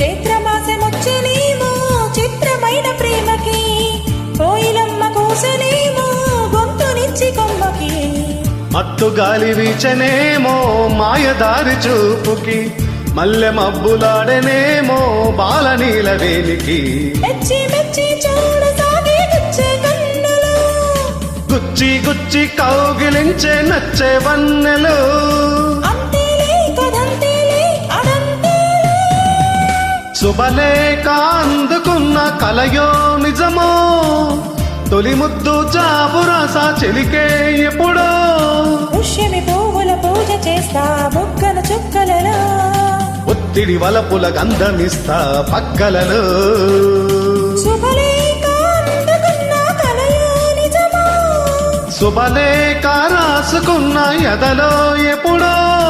చైత్రమాసమొచ్చనేమో చిత్రమైన ప్రేమకి కోయిలమ్మ కోసనేమో గొంతునిచ్చి కొమ్మకి. మత్తు గాలి వీచనేమో మాయదారి చూపుకి మల్లె మబ్బులాడనేమో బాలనీల వేలికి. మెచ్చి మెచ్చి చూడసాగే గుచ్చే కన్నులు. గుచ్చి గుచ్చి కౌగిలించే నచ్చే వన్నెలు. శుభలేఖ అందుకున్న కలయో నిజమో. తొలి ముద్దు జాబురాస చెలికే ఎప్పుడో. పుష్యమి పువ్వుల పూజ చేస్తా బుగ్గన చుక్కలలో. ఒత్తిడి వలపుల గంధమిస్తా పక్కలలో. శుభలేఖ రాసుకున్న ఎదలో ఎప్పుడో.